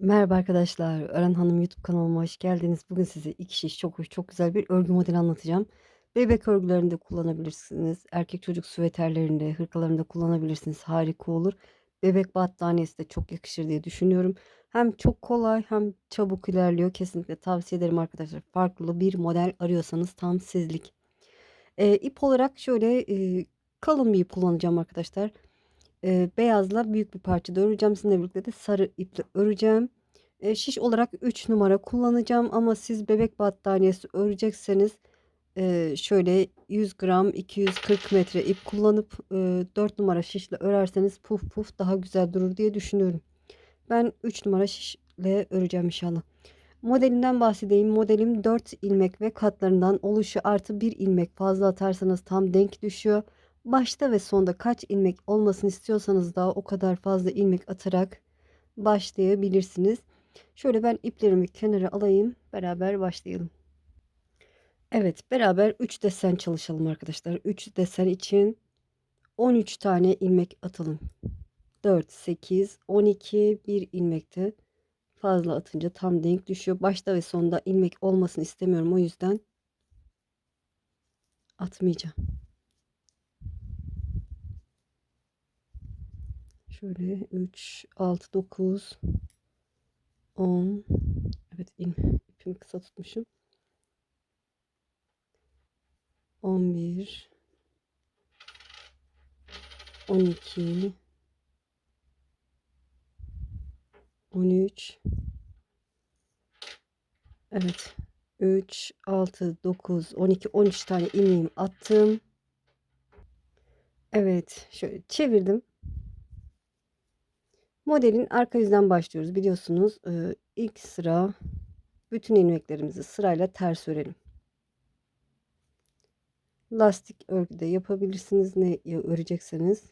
Merhaba arkadaşlar, Ören Hanım YouTube kanalıma hoş geldiniz. Bugün size iki şiş çok hoş, çok güzel bir örgü modeli anlatacağım. Bebek örgülerinde kullanabilirsiniz. Erkek çocuk süveterlerinde, hırkalarında kullanabilirsiniz. Harika olur. Bebek battaniyesi de çok yakışır diye düşünüyorum. Hem çok kolay hem çabuk ilerliyor. Kesinlikle tavsiye ederim arkadaşlar. Farklı bir model arıyorsanız tam sizlik. Ee, ip olarak şöyle e, kalın bir ip kullanacağım arkadaşlar. Eee, beyazla büyük bir parçada öreceğim. Sizinle birlikte de sarı iple öreceğim. Eee, şiş olarak 3 numara kullanacağım ama siz bebek battaniyesi örecekseniz eee, şöyle 100 gram 240 metre ip kullanıp eee, 4 numara şişle örerseniz puf puf daha güzel durur diye düşünüyorum. Ben 3 numara şişle öreceğim inşallah. Modelinden bahsedeyim. Modelim 4 ilmek ve katlarından oluşuyor. Artı 1 ilmek fazla atarsanız tam denk düşüyor. Başta ve sonda kaç ilmek olmasını istiyorsanız da o kadar fazla ilmek atarak başlayabilirsiniz. Şöyle ben iplerimi kenara alayım. Beraber başlayalım. Evet, beraber 3 desen çalışalım arkadaşlar. 3 desen için 13 tane ilmek atalım. 4, 8, 12, 1 ilmekte fazla atınca tam denk düşüyor. Başta ve sonda ilmek olmasını istemiyorum. O yüzden atmayacağım. Şöyle 3, 6, 9, 10. Evet ipimi kısa tutmuşum. 11 12 13 Evet 3 6 9 12 13 tane ilmeğimi attım. Evet şöyle çevirdim. Modelin arka yüzden başlıyoruz. Biliyorsunuz e, ilk sıra bütün ilmeklerimizi sırayla ters örelim. Lastik örgüde yapabilirsiniz. Ne örecekseniz.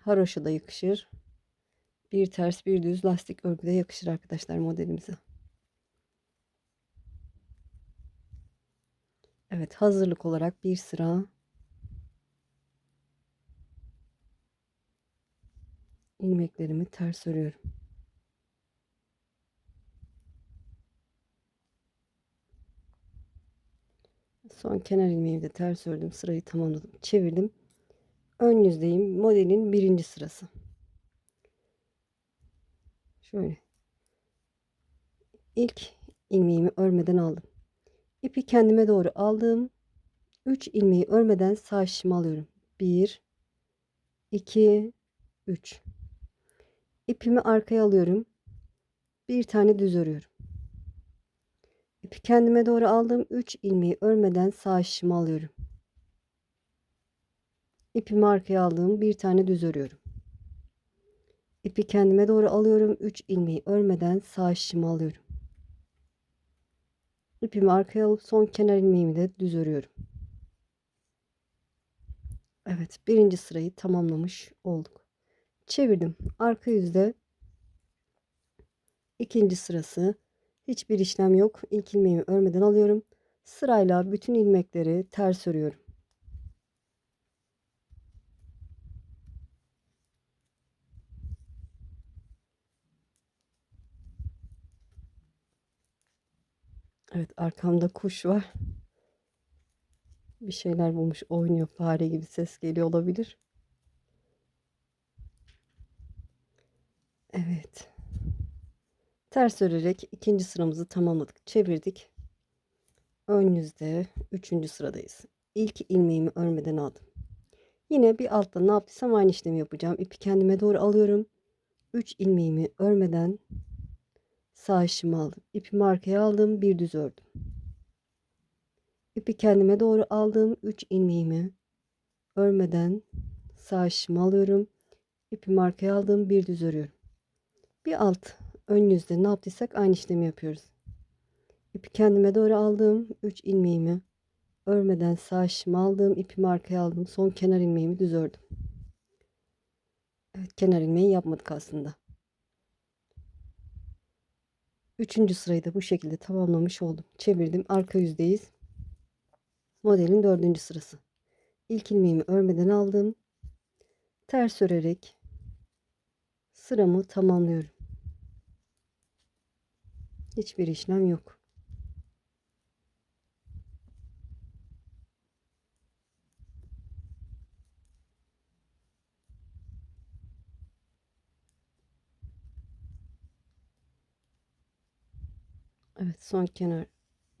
Haroşa da yakışır. Bir ters bir düz lastik örgüde yakışır arkadaşlar modelimize. Evet hazırlık olarak bir sıra ilmeklerimi ters örüyorum. Son kenar ilmeğimi de ters ördüm. Sırayı tamamladım. Çevirdim. Ön yüzdeyim. Modelin birinci sırası. Şöyle. İlk ilmeğimi örmeden aldım. İpi kendime doğru aldım. 3 ilmeği örmeden sağ şişimi alıyorum. 1 2 3 İpimi arkaya alıyorum. Bir tane düz örüyorum. İpi kendime doğru aldım. 3 ilmeği örmeden sağ şişimi alıyorum. İpimi arkaya aldım. Bir tane düz örüyorum. İpi kendime doğru alıyorum. 3 ilmeği örmeden sağ şişimi alıyorum. İpimi arkaya alıp son kenar ilmeğimi de düz örüyorum. Evet birinci sırayı tamamlamış olduk. Çevirdim. Arka yüzde ikinci sırası hiçbir işlem yok. İlk ilmeğimi örmeden alıyorum. Sırayla bütün ilmekleri ters örüyorum. Evet arkamda kuş var. Bir şeyler bulmuş oynuyor fare gibi ses geliyor olabilir. Evet. Ters örerek ikinci sıramızı tamamladık. Çevirdik. Ön yüzde üçüncü sıradayız. İlk ilmeğimi örmeden aldım. Yine bir altta ne yaptıysam aynı işlemi yapacağım. İpi kendime doğru alıyorum. 3 ilmeğimi örmeden sağ işimi aldım. İpimi arkaya aldım. Bir düz ördüm. İpi kendime doğru aldım. 3 ilmeğimi örmeden sağ işimi alıyorum. İpimi arkaya aldım. Bir düz örüyorum. Bir alt ön yüzde ne yaptıysak aynı işlemi yapıyoruz. İpi kendime doğru aldım. 3 ilmeğimi örmeden sağ işimi aldım. İpimi arkaya aldım. Son kenar ilmeğimi düz ördüm. Evet kenar ilmeği yapmadık aslında. Üçüncü sırayı da bu şekilde tamamlamış oldum. Çevirdim. Arka yüzdeyiz. Modelin dördüncü sırası. İlk ilmeğimi örmeden aldım. Ters örerek Sıramı tamamlıyorum. Hiçbir işlem yok. Evet son kenar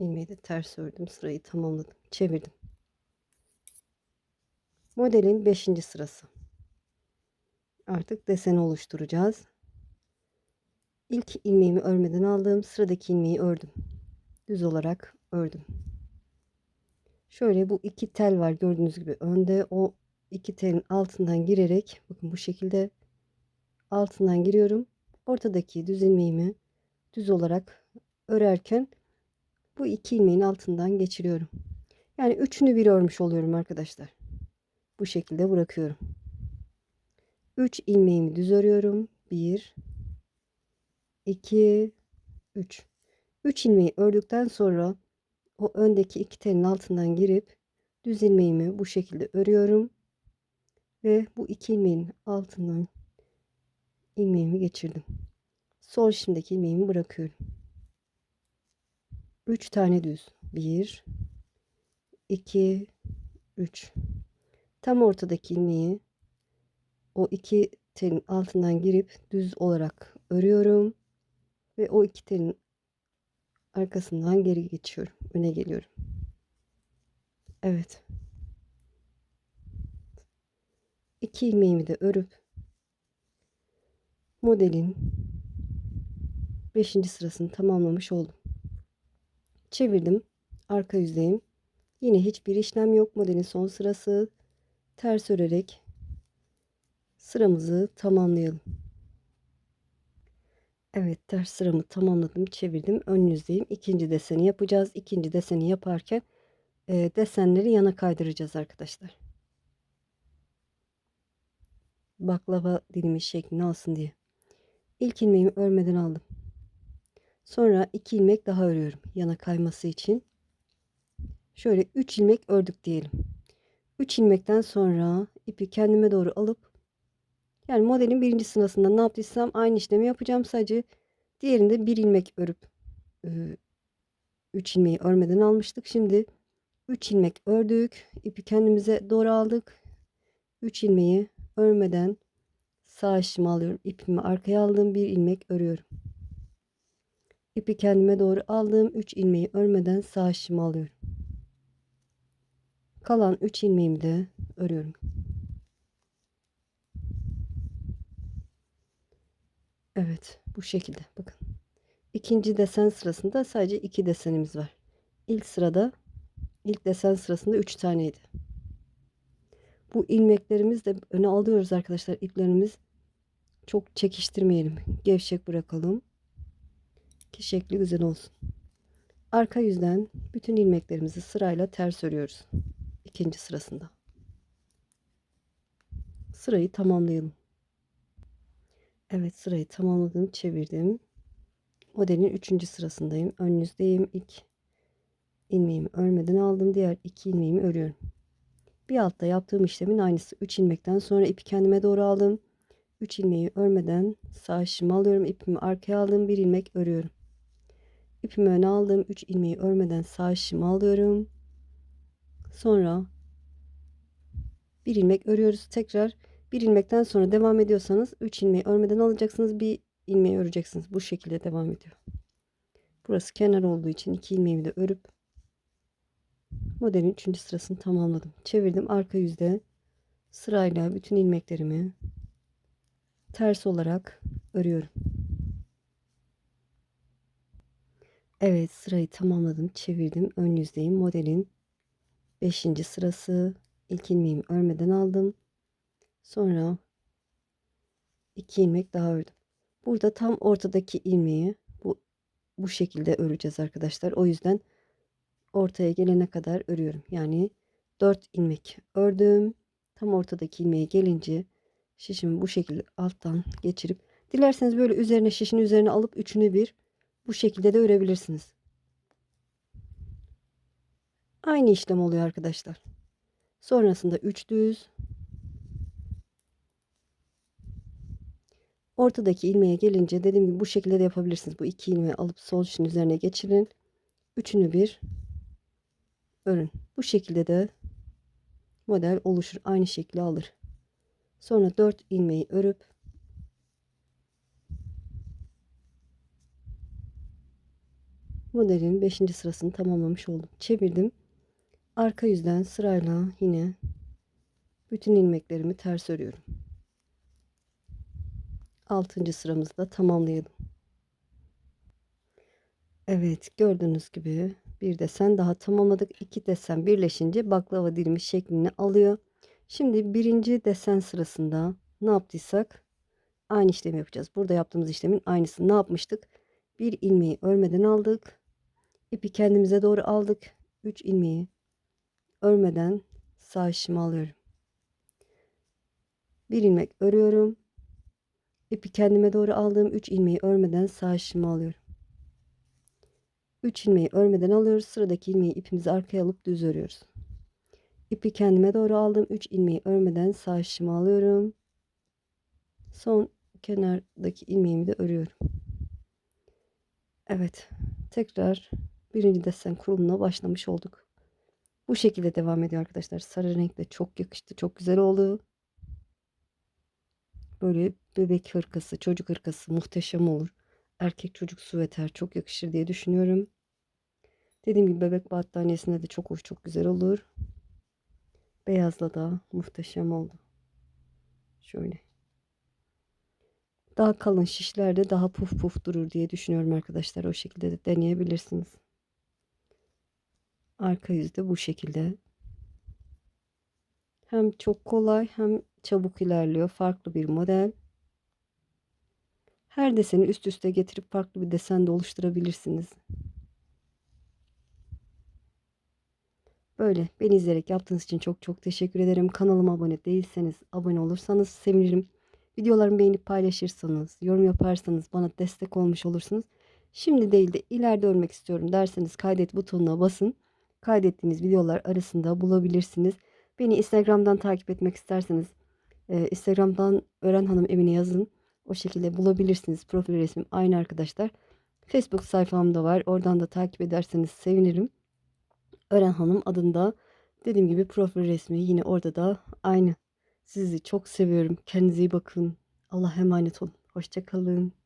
ilmeği de ters ördüm. Sırayı tamamladım. Çevirdim. Modelin 5. sırası. Artık deseni oluşturacağız. İlk ilmeğimi örmeden aldım. Sıradaki ilmeği ördüm. Düz olarak ördüm. Şöyle bu iki tel var gördüğünüz gibi önde o iki telin altından girerek bakın bu şekilde altından giriyorum. Ortadaki düz ilmeğimi düz olarak örerken bu iki ilmeğin altından geçiriyorum. Yani üçünü bir örmüş oluyorum arkadaşlar. Bu şekilde bırakıyorum. 3 ilmeğimi düz örüyorum. 1 2 3 3 ilmeği ördükten sonra o öndeki iki telin altından girip düz ilmeğimi bu şekilde örüyorum ve bu iki ilmeğin altından ilmeğimi geçirdim. Sol şimdiki ilmeğimi bırakıyorum. 3 tane düz. 1 2 3 Tam ortadaki ilmeği o iki telin altından girip düz olarak örüyorum ve o iki telin arkasından geri geçiyorum. Öne geliyorum. Evet. İki ilmeğimi de örüp modelin 5. sırasını tamamlamış oldum. Çevirdim. Arka yüzdeyim. Yine hiçbir işlem yok. Modelin son sırası. Ters örerek sıramızı tamamlayalım. Evet ters sıramı tamamladım. Çevirdim. Ön yüzdeyim. İkinci deseni yapacağız. İkinci deseni yaparken e, desenleri yana kaydıracağız arkadaşlar. Baklava dilimi şeklini alsın diye. İlk ilmeğimi örmeden aldım. Sonra iki ilmek daha örüyorum yana kayması için. Şöyle 3 ilmek ördük diyelim. 3 ilmekten sonra ipi kendime doğru alıp yani modelin birinci sırasında ne yaptıysam aynı işlemi yapacağım. Sadece diğerinde bir ilmek örüp 3 ilmeği örmeden almıştık. Şimdi 3 ilmek ördük. ipi kendimize doğru aldık. 3 ilmeği örmeden sağ işimi alıyorum. İpimi arkaya aldım. Bir ilmek örüyorum. İpi kendime doğru aldım. 3 ilmeği örmeden sağ işimi alıyorum. Kalan 3 ilmeğimi de örüyorum. Evet bu şekilde bakın. İkinci desen sırasında sadece iki desenimiz var. İlk sırada ilk desen sırasında 3 taneydi. Bu ilmeklerimiz de öne alıyoruz arkadaşlar. İplerimiz çok çekiştirmeyelim. Gevşek bırakalım. Ki şekli güzel olsun. Arka yüzden bütün ilmeklerimizi sırayla ters örüyoruz. İkinci sırasında. Sırayı tamamlayalım. Evet sırayı tamamladım. Çevirdim. Modelin üçüncü sırasındayım. Ön yüzdeyim. İlk ilmeğimi örmeden aldım. Diğer iki ilmeğimi örüyorum. Bir altta yaptığım işlemin aynısı. 3 ilmekten sonra ipi kendime doğru aldım. 3 ilmeği örmeden sağ şişimi alıyorum. İpimi arkaya aldım. Bir ilmek örüyorum. İpimi öne aldım. 3 ilmeği örmeden sağ şişimi alıyorum. Sonra bir ilmek örüyoruz. Tekrar bir ilmekten sonra devam ediyorsanız 3 ilmeği örmeden alacaksınız. Bir ilmeği öreceksiniz. Bu şekilde devam ediyor. Burası kenar olduğu için iki ilmeğimi de örüp modelin 3. sırasını tamamladım. Çevirdim arka yüzde sırayla bütün ilmeklerimi ters olarak örüyorum. Evet sırayı tamamladım. Çevirdim. Ön yüzdeyim. Modelin 5. sırası. İlk ilmeğimi örmeden aldım. Sonra iki ilmek daha ördüm. Burada tam ortadaki ilmeği bu bu şekilde öreceğiz arkadaşlar. O yüzden ortaya gelene kadar örüyorum. Yani 4 ilmek ördüm. Tam ortadaki ilmeğe gelince şişimi bu şekilde alttan geçirip dilerseniz böyle üzerine şişin üzerine alıp üçünü bir bu şekilde de örebilirsiniz. Aynı işlem oluyor arkadaşlar. Sonrasında 3 düz Ortadaki ilmeğe gelince dediğim gibi bu şekilde de yapabilirsiniz. Bu iki ilmeği alıp sol dişin üzerine geçirin. Üçünü bir örün. Bu şekilde de model oluşur. Aynı şekli alır. Sonra 4 ilmeği örüp modelin 5. sırasını tamamlamış oldum. Çevirdim. Arka yüzden sırayla yine bütün ilmeklerimi ters örüyorum. 6. sıramızı da tamamlayalım. Evet gördüğünüz gibi bir desen daha tamamladık. İki desen birleşince baklava dilimi şeklini alıyor. Şimdi birinci desen sırasında ne yaptıysak aynı işlemi yapacağız. Burada yaptığımız işlemin aynısını ne yapmıştık? Bir ilmeği örmeden aldık. İpi kendimize doğru aldık. 3 ilmeği örmeden sağ işimi alıyorum. Bir ilmek örüyorum. İpi kendime doğru aldığım 3 ilmeği örmeden sağ işimi alıyorum. 3 ilmeği örmeden alıyoruz. Sıradaki ilmeği ipimizi arkaya alıp düz örüyoruz. İpi kendime doğru aldım. 3 ilmeği örmeden sağ işimi alıyorum. Son kenardaki ilmeğimi de örüyorum. Evet. Tekrar birinci desen kurulumuna başlamış olduk. Bu şekilde devam ediyor arkadaşlar. Sarı renk de çok yakıştı. Çok güzel oldu. Böyle bebek hırkası, çocuk hırkası muhteşem olur. Erkek çocuk süveter çok yakışır diye düşünüyorum. Dediğim gibi bebek battaniyesinde de çok hoş, çok güzel olur. Beyazla da muhteşem oldu. Şöyle. Daha kalın şişlerde daha puf puf durur diye düşünüyorum arkadaşlar. O şekilde de deneyebilirsiniz. Arka yüzde bu şekilde. Hem çok kolay hem çabuk ilerliyor. Farklı bir model. Her deseni üst üste getirip farklı bir desen de oluşturabilirsiniz. Böyle beni izleyerek yaptığınız için çok çok teşekkür ederim. Kanalıma abone değilseniz abone olursanız sevinirim. Videolarımı beğenip paylaşırsanız, yorum yaparsanız bana destek olmuş olursunuz. Şimdi değil de ileride örmek istiyorum derseniz kaydet butonuna basın. Kaydettiğiniz videolar arasında bulabilirsiniz. Beni Instagram'dan takip etmek isterseniz e, Instagram'dan Öğren Hanım Emine yazın. O şekilde bulabilirsiniz. Profil resmim aynı arkadaşlar. Facebook sayfam da var. Oradan da takip ederseniz sevinirim. Ören Hanım adında dediğim gibi profil resmi yine orada da aynı. Sizi çok seviyorum. Kendinize iyi bakın. Allah'a emanet olun. Hoşçakalın.